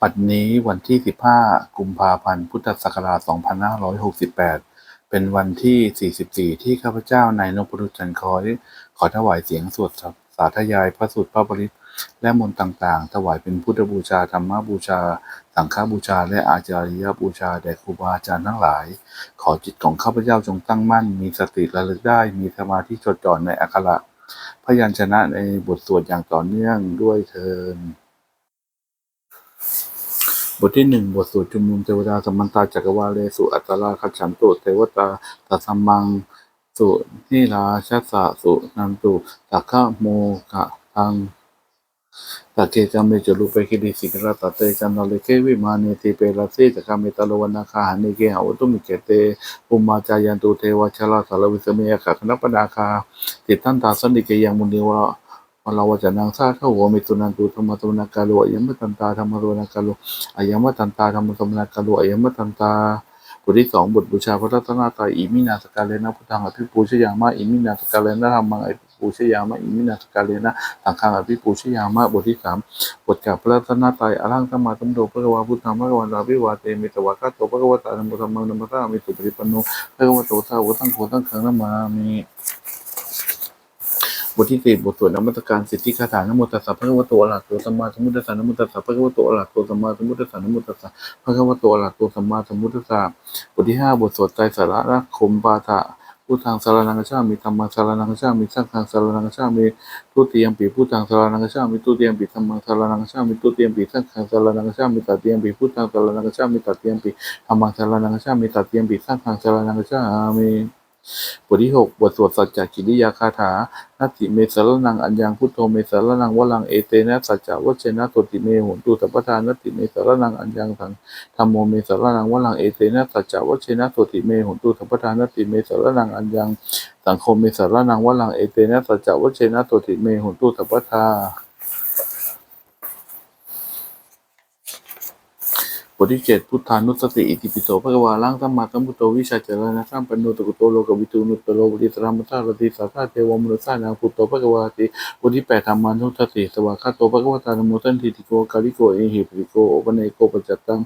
บัดนี้วันที่ 15 กุมภาพันธ์ พุทธศักราช 2568 เป็นวันที่ 44 ที่ข้าพเจ้านายนพดลจันทร์คอย ขอถวายเสียงสวดสาธยายพระสูตรพระบริตและมนต์ต่างๆ ถวายเป็นพุทธบูชา ธรรมบูชา สังฆบูชา และอาจาริยบูชา แด่ครูบาอาจารย์ทั้งหลาย ขอจิตของข้าพเจ้าจงตั้งมั่น มีสติระลึกได้ มีสมาธิจดจ่อในอักขระพยัญชนะในบทสวดอย่างต่อเนื่องด้วยเทิน บทที่หนึ่งบทสวดชุมนุมเทวดาสมันตาจักรวาเลสุอัตตราคัจฉันตุเทวตาตัสสัมมังสุนิราชัสสะสุนันตุสักขะโมกะทังตะเกจัมเมจลุเปคิดิสิกรตเตจันนเลเกวิมาเนติเปรสเสตะกามิตาลวนาคาหันเนเกหาวตุมิเกเตปุมมาจายันตุเทวชลาสารวิสเมยขะคณปนาคาติทันตาสนิเกยังมุนีวะ วลาวจนังซาเข้าหัวมิตุนันตุธรรมตุนากาโลอยัมมตันตาธรรมตุนากาโลอยัมมตันตาธรรมตุนากาโลอยัมมตันตาบทที่สองบทบูชาพระรัตนตรัยอิมินาสกาเลนะพุทธังอภิปูชยามะอิมินาสกาเลนะธรรมังอภิปูชยามะอิมินาสกาเลนะสังฆังอภิปูชยามะบทที่สามบทจากพระรัตนตรัยอรังสมมาสัมโดพระวาพุทธังพระวันตาภิวาเตมิตวะกัตโตพระวตาธรรมธรรมังนัมมะตามิสุปฏิปันโนพระวโตสาวกทั้งโฆทั้งขังนามามิ บทที่สี่บทสวดนมัสการสิทธิคาถานโมตัสสะพระคะวะโตอระหะโตสัมมาสัมพุทธัสสะนะโมตัสสะพระคะวะโตอระหะโตสัมมาสัมพุทธัสสะนะโมตัสสะพระคะวะโตอระหะโตสัมมาสัมพุทธัสสะบทที่ห้าบทสวดไตรสาระคมปาฐะพุทธังสารนังกัจฉามิธรรมังสารนังกัจฉามิสังฆังสารนังกัจฉามิทุติยมปีพุทธังสารนังกัจฉามิทุติยมปีธรรมังสารนังกัจฉามิทุติยมปีสังฆังสารนังกัจฉามิตติยมปีพุทธังสารนังกัจฉามิตติยมปีธรรมังสารนังกัจฉามิตติยมปีสังฆังสารนังกัจฉามิ บทที่หกบทสวดสัจจกิริยาคาถานัตติเมสารนังอัญญังพุทโธเมสารนังวลังเอเตนะสัจจวัชเชนะตติเมโหนตุสัพพทานัตติเมสารนังอัญญังสังธรรมโมเมสารนังวลังเอเตนะสัจจวัชเชนะตติเมโหนตุสัพพทานัตติเมสารนังอัญญังสังโฆเมสารนังวลังเอเตนะสัจจวัชเชนะตติเมโหนตุสัพพทา บทที่เจ็ดพุทธานุสติอิติปิโสภะคะวาลังสัมมาสัมพุทโธวิชาจรณะสัมปันโนตกุโตโลกวิทูนุตโตโลบริสรามตารติสัทธาเทวมนุสสานังพุทโธภะคะวาติบทที่แปดธรรมานุสติสวากาโตภะคะวตาธรรมโมทันทิติโกกาลิโกเอหิปริโกโอปเนโกปัจจตัง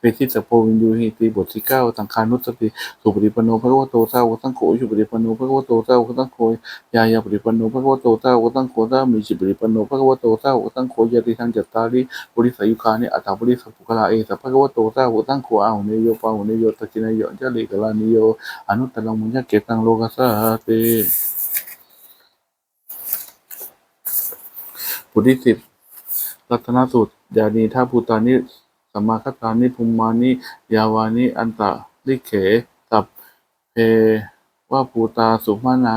เวทิตโพวินยูหิติบทที่เก้าสังขานุสติสุปฏิปันโนภะคะวะโตสาวกสังโฆสุปฏิปันโนภะคะวะโตสาวกสังโฆยายาปฏิปันโนภะคะวะโตสาวกสังโฆสามิจิปฏิปันโนภะคะวะโตสาวกสังโฆยะติทังจัตตาริบริสายุคานิอัตถบริสัพพุคลาเอสัพพะกวะโตสาวกตั้งขวาหุเนโยปาหุเนโยตะกินโยอัญจลิกลานิโยอนุตตรังมุญญเกตังโลกัสสะเตบทที่สิบรัตนสูตรยานีท่าภูตานิสัมมาคตานิภูมานิยาวานิอันตะลิเขสัพเพวะภูตาสุมานา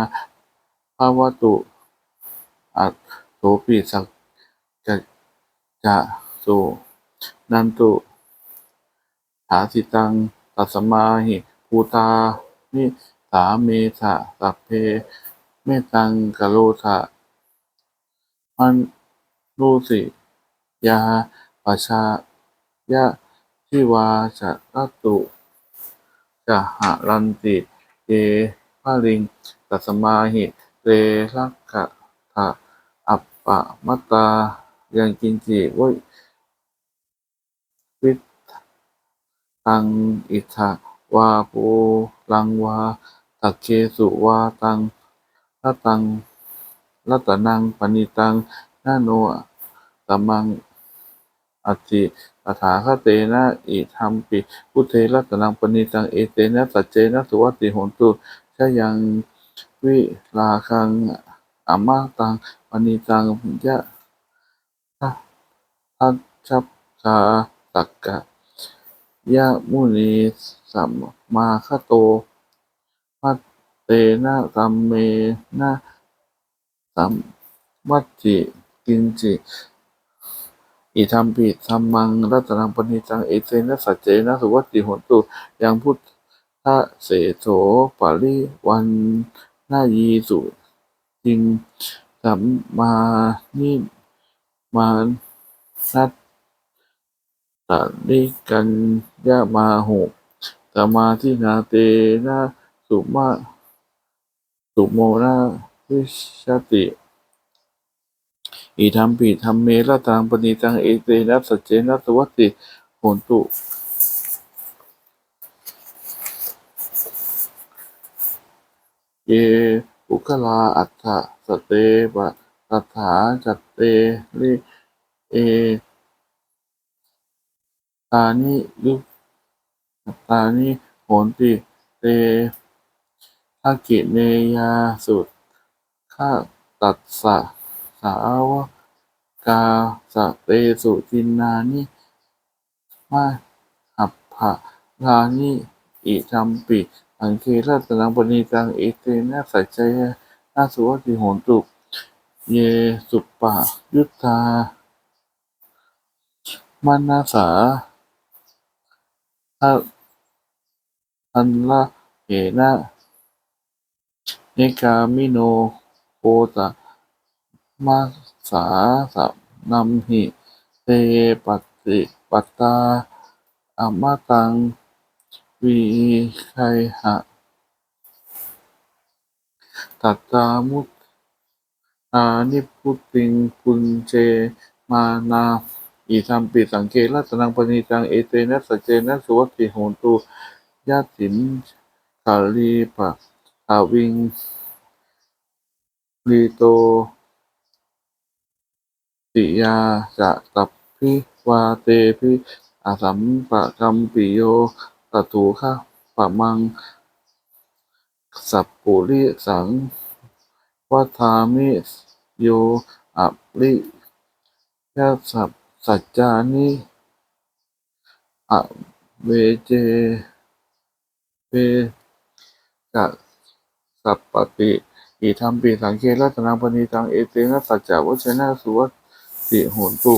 ภาวตุอัตโสปิสักจะจะสุนันตุ ถาสิตังตัสมาหิภูตานิสาเมธะสัพเพเมตังกะโลทะมันรูสิยาปชายะชิวาจะรัตตุจะหะรันติเยภาลิงตัสมาหิเรลักขะทะอัปปะมัตตายังกินจิวิวิ ตัง อิทะวาปูลังวา ตักเคสุวาตังละตังรัตนังปณิตัง นาโนตมัง อัตติตถาคเตนะอิธัมปิ พุทเทรัตนังปณิตัง เอเตนะสัจเจนะสุวัติโหนตุชยังวิลาคังอามาตังปณิตังยะทัจฉัพคาตักกะ ยะมุนีสัมมาคโตพัตเตนะกัมเมนะสัมมัจจิกินจิอิทัมปิธัมมังรัตนังปณิตังเอเตนะสัจเจนะสุวัติหนตุยังพุทธะเสโสปาริวันนายีสุจิงสัมมานิมานัต ตานิกันยะมาหุสมาธินาเตนะสุมาสุโมนะวิชติอิทัมปิธรรมเมระตังปณิตังเอเตนะสัจเจนะสวัสติโหนตุเยปุคลาอัฏฐสเตปะตัฏฐาจัตเตลิเอ ตานิยุตานิโหนติ เตทักกิเนยาสุข้าตัสสะสาวกาสเตสุจินนานิมาหัพพะลานิอิจัมปิ อังเครัตนังปณีตังเอเตนะสัจจยนาสุวติโหนตุเยสุปะยุตตามานาสา ทัอันละเหนะเนกามิโนโปตะมาสาสันัมหิเตปฏิปัตตาอมตังวิไคหะตัตตามุตอานิพุติงปุญเจมานา อิทัมปิสังเกตรัตนังปณิตังเอเตนะสัจเจนะสุวัติโหนตุยะถินกาลีปะทาวิงลีโตติยาจะตัพพิวาเตพิอาสัมปะกัมปิโยตถูคะปะมัง สัพปุริสังวัฏามิโยอะริยสัพ สัจจานิอเวเจเวจะสัพปติอิทัมปิสังเครัตนังปณิตังเอเตนะสัจจวัชนะสุวัติโหนตุ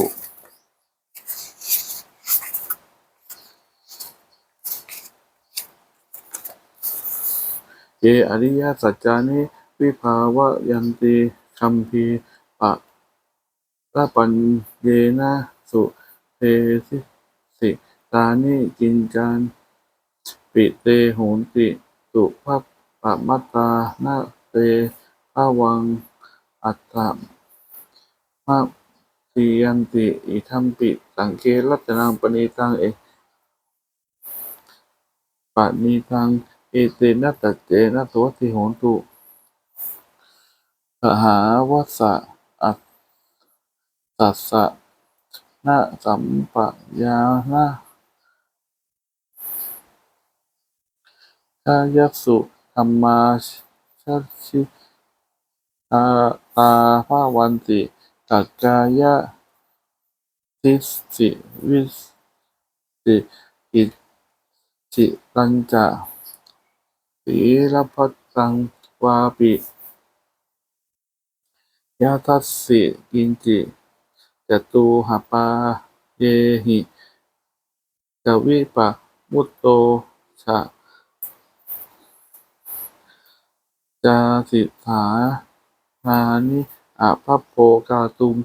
เยอริยสัจจานิวิภาวะยันติคัมภีปะระปัญเยนะ สุเทสิสิตานิกินจานปิเตโหนติสุภัปปมัตตานาเตภาวัง อัตถะมะติยันติอิทัมปิสังเครัตนังปณิตังเอปะนีตังเอเตนะตัจเจนะสวัสติโหนตุสหาวัสสะอัสสัสสะะสัมปะยานะชายัสุธรรมาชัชชิตาตาภาวันติตัจจายะทิสิวิสติอิจิตัญจะสีรพัตังวาปิยาทัสสิกินจิ จตุหปาเยหิจวิปะมุตโตชะจาสิทธานานิอาภัพโภกาตุม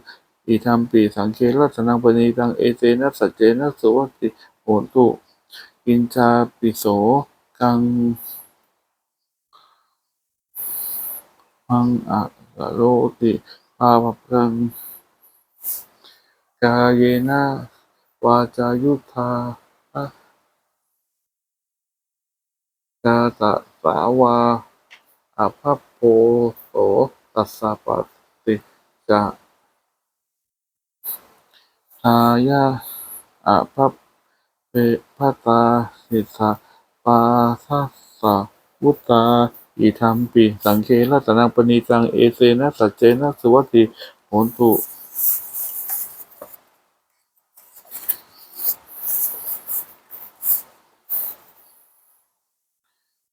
อิทัมปิสังเครัตนังปณีตังเอเตนะสัจเจนะสุวัติโหตุกินจาปิโสกังมังอะโรติภาพพัง กาเยนะวาจายุทธาจาตะสาวาอภัพโพโสตัสสะปฏิจะทายาอภัพเปพัตาสิทธาปาทัสสะวุตตาอิทัมปิสังเครัตนังปณีตังเอเสนะสัจเจนะสุวัตติโหนตุ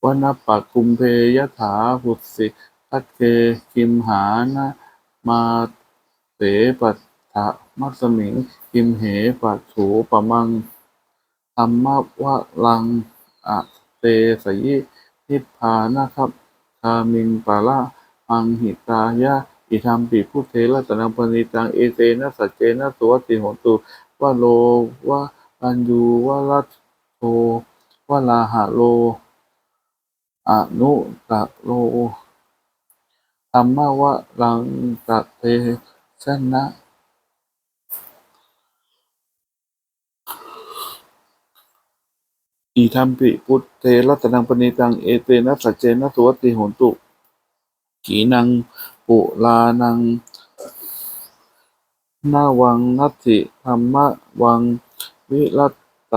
วนปักคุมเพยถาหุสิทักเกคิมหานะมาเสปัตถะมัสมิงคิมเหปัตถูปะมังธรรมวะลังอะเตสยินิพพานะครับคามิงปะละอังหิตายะอิทัมปิพุทเทระตนังปณิตังเอเตนะสัจเจนะสุวัติโหตุวะโลวะอัญญูวะรัตโตวะลาหะโล อนุกัโลธรรมวะรังตะเตชนะอีธรรมปิพุทเทรัตนังปณิตัง เอเตนะสัจเจนะสุวัติหนตุ กีนัง ปุลานังนาวังนัตถิธรรมะวัง วิรัตต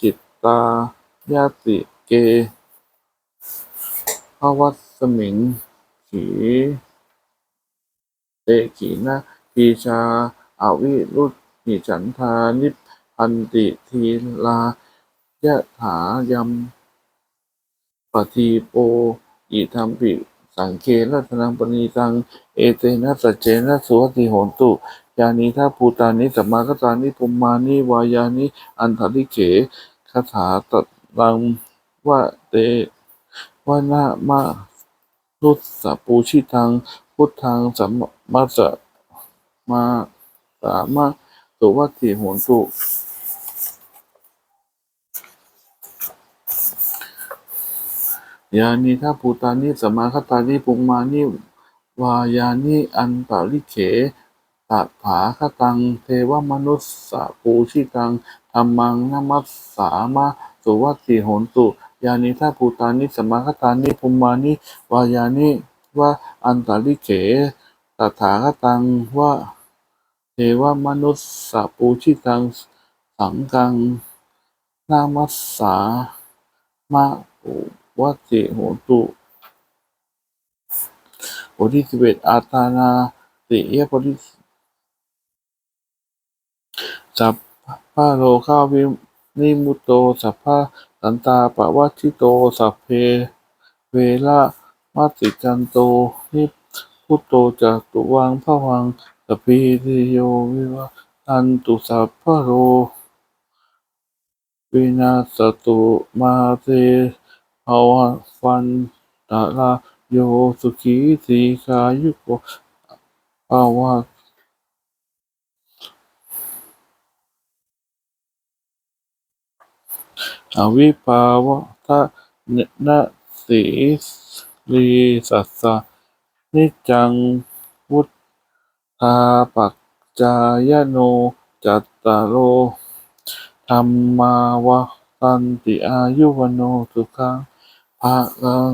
จิตตายาติเก ภวัสสมิง ขีเตขีนะทีชาอาวิรุตหิฉันทานิพันติทีลายะถายัมปฏิโปอิทัมปิสังเครัตนังปณีตัง เอเตนะสัจเจนะสุวติโหนตุยานิทัพภูตานิสัมมาคตานิปุมมานิวายานิอันทริเขคาถาตัดลังวะเต วะนะมะนุสสปูชิตัง พุทธังสัมมาสะมาสามะสุวัติโหนตุยานิทัพภูตานิสมมาคตานิปุงมานิวายานิอันตาลิเขตถาคตัง เทวมนุสสะปูชิตังธรรมังนมัสสามะสุวัตติโหนตุ ยานิทัพภูตานิ สมาคตานิปุงมานิ วายานิ วะอันตาลิเขตถาคตัง วะเทวมนุสสะปูชิตัง สังกัง นามัสสามะวัติโหตุบทที่สิบเอ็ดอาตานาติยบทที่สัพพะโลคาวินิมุตโต สัพพะ สันตาปวัชชิโต สัพเพ เวละมัตติจันโต นิพุตโตจัตุวังพระวังสพีติโยวิวัตันตุสัพพะโลวินาศตุมาเตภาวะฟันตะลาโยสุขีสีกายุโกภาวะ อวิภาวะทะนะสีลีสัสสะนิจังวุธาปัจจายโนจัตตารโลธรรมาวะตันติอายุวโนสุขังภะลัง